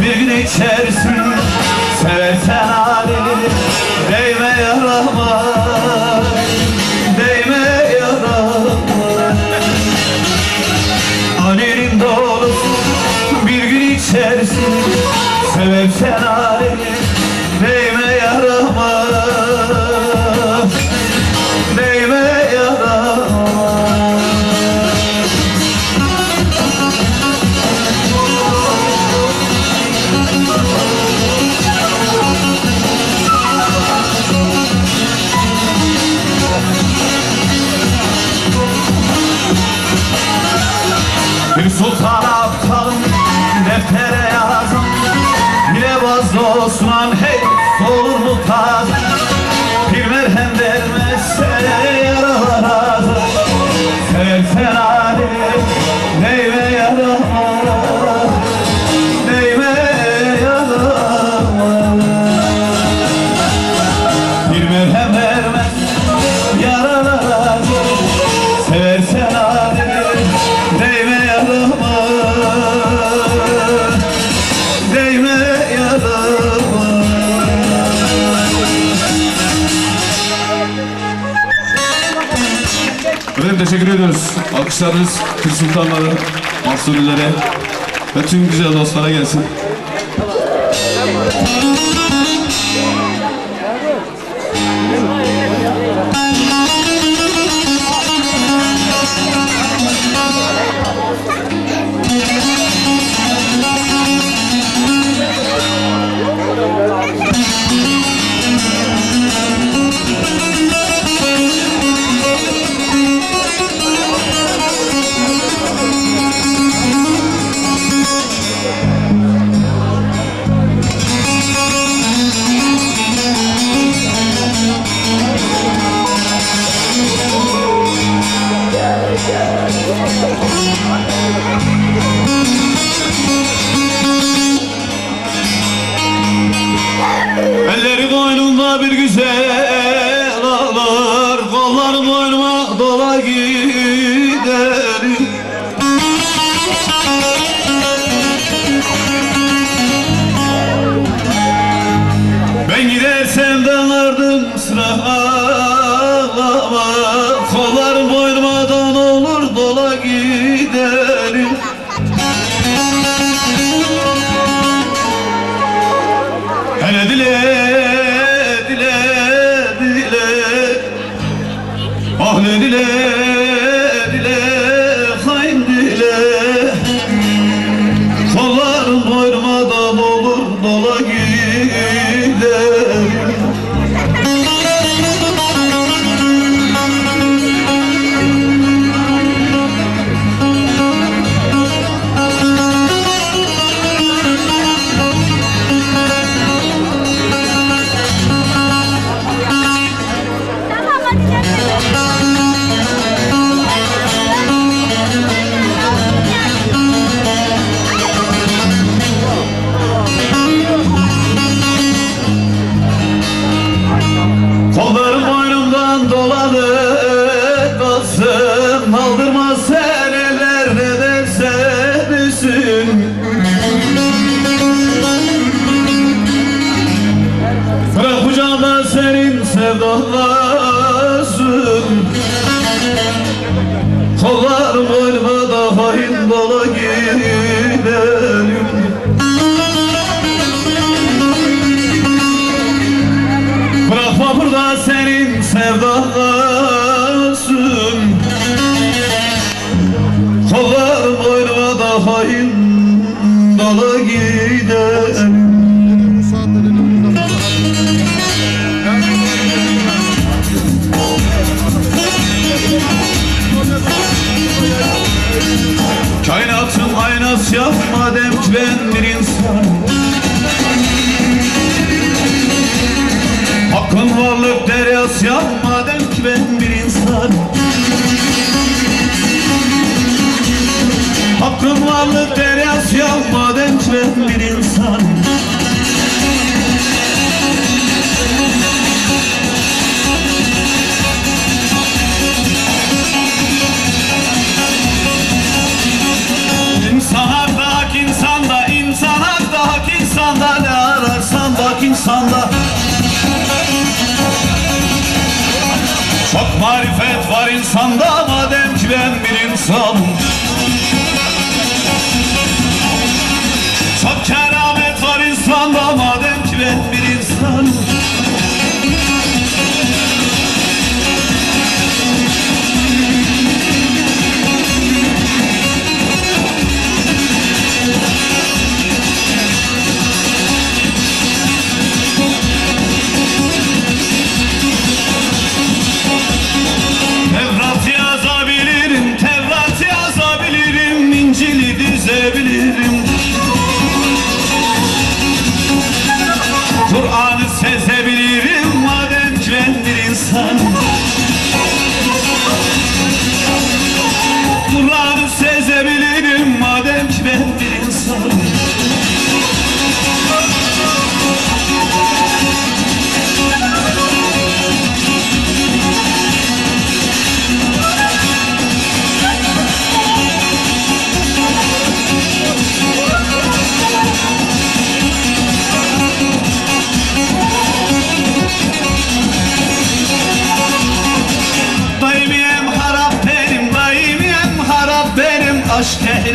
bir gün içersin Seversen halini. ediyoruz. Alkışlarınız Kır Sultanlara, Mahsulilere ve tüm güzel dostlara gelsin. yola gidelim Kainatın aynası yapma dem ki ben bir insan. Hakkın varlık deryası yapma dem ki ben bir insan. Hakkın varlık deryası yapma hasret bir insan. İnsan hak insan hak insanda Ne ararsan bak insanda Çok marifet var insanda Kur'an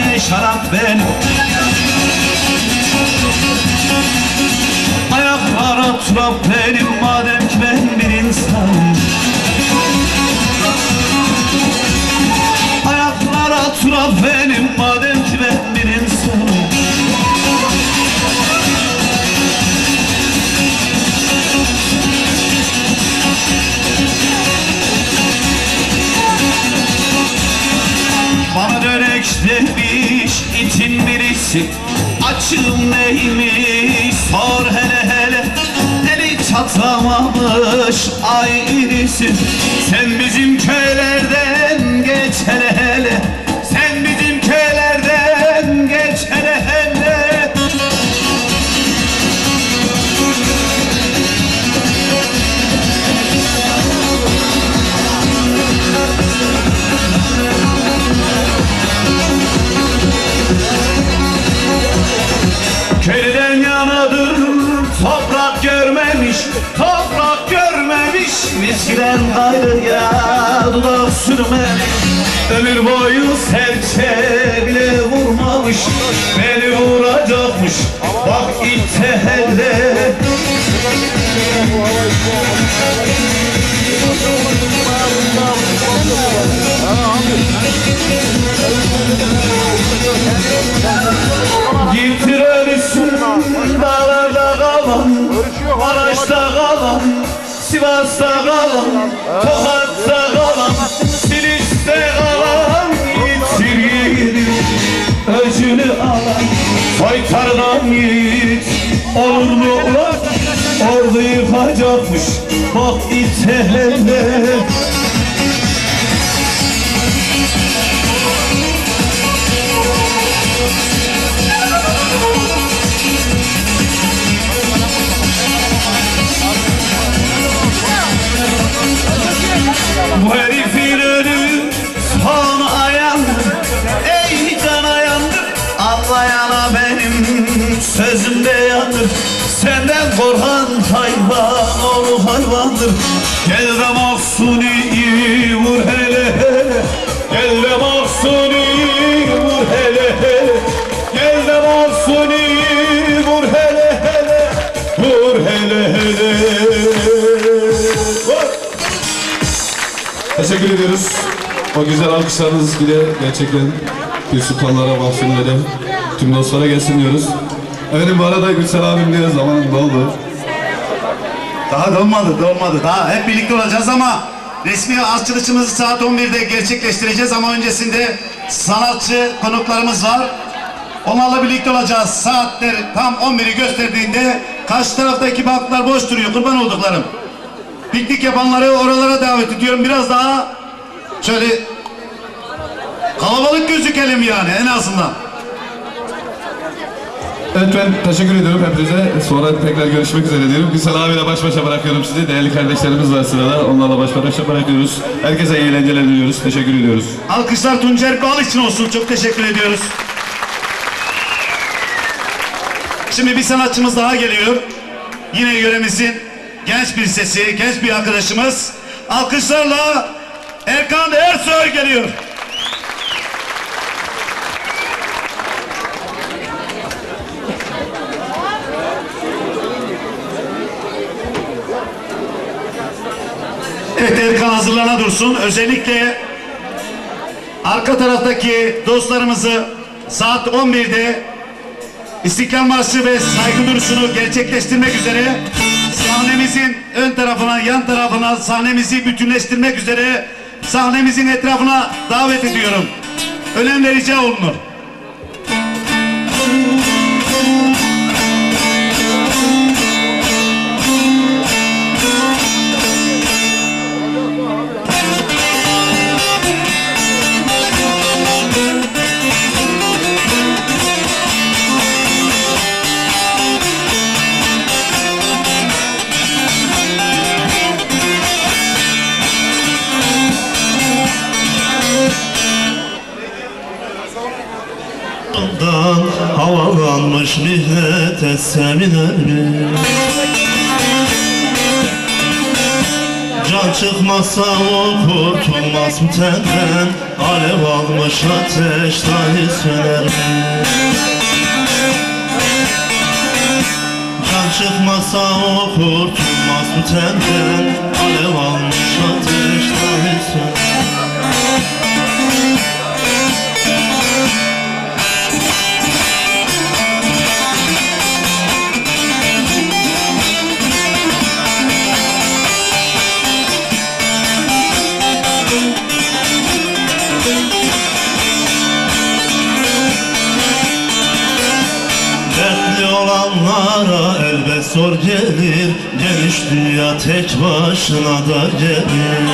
Ehline şarap benim Ayaklara turap benim madem ki ben bir insanım Ayaklara turap benim birisi Açım neymiş sor hele hele. Eli çatlamamış ay irisi Viskiden gayrıya dudak sürmemiş Ömür boyu serçe bile vurmamış Tokat'ta kalan Siliş'te kalan Yitir yiğidim Öcünü alan Soytardan yiğit Olur mu ulan? Ordu yıkacakmış Bak itehlende güzel alkışlarınız bile gerçekten bir sultanlara, mahsulleri, tüm dostlara gelsin diyoruz. Efendim bu arada Gülsel abim diye zamanım doldu. Daha dolmadı, dolmadı. Daha hep birlikte olacağız ama resmi açılışımızı saat 11'de gerçekleştireceğiz ama öncesinde sanatçı konuklarımız var. Onlarla birlikte olacağız. Saatler tam 11'i gösterdiğinde karşı taraftaki banklar boş duruyor. Kurban olduklarım. Piknik yapanları oralara davet ediyorum. Biraz daha şöyle kalabalık gözükelim yani en azından. Evet ben teşekkür ediyorum hepinize. Sonra tekrar görüşmek üzere diyorum. Gülsel abiyle baş başa bırakıyorum sizi. Değerli kardeşlerimiz var sırada. Onlarla baş başa bırakıyoruz. Herkese iyi eğlenceler diliyoruz. Teşekkür ediyoruz. Alkışlar Tuncer Bal için olsun. Çok teşekkür ediyoruz. Şimdi bir sanatçımız daha geliyor. Yine yöremizin genç bir sesi, genç bir arkadaşımız. Alkışlarla Erkan Ersoy geliyor. Evet Erkan hazırlana dursun. Özellikle arka taraftaki dostlarımızı saat 11'de İstiklal Marşı ve saygı duruşunu gerçekleştirmek üzere sahnemizin ön tarafına, yan tarafına sahnemizi bütünleştirmek üzere sahnemizin etrafına davet ediyorum. Önemli rica olunur. Yoldan havalanmış mihnete seminerim Can çıkmazsa o kurtulmaz mı tenden Alev almış ateş dahi söner. Mi? Can çıkmazsa o kurtulmaz mı tenden Alev almış ateş dahi söner olanlara elbet zor gelir. Geniş dünya tek başına da gelir.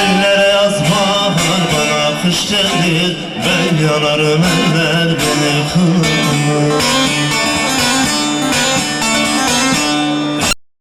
Ellere yaz bahar bana kış gelir. Ben yanarım eller beni kırılır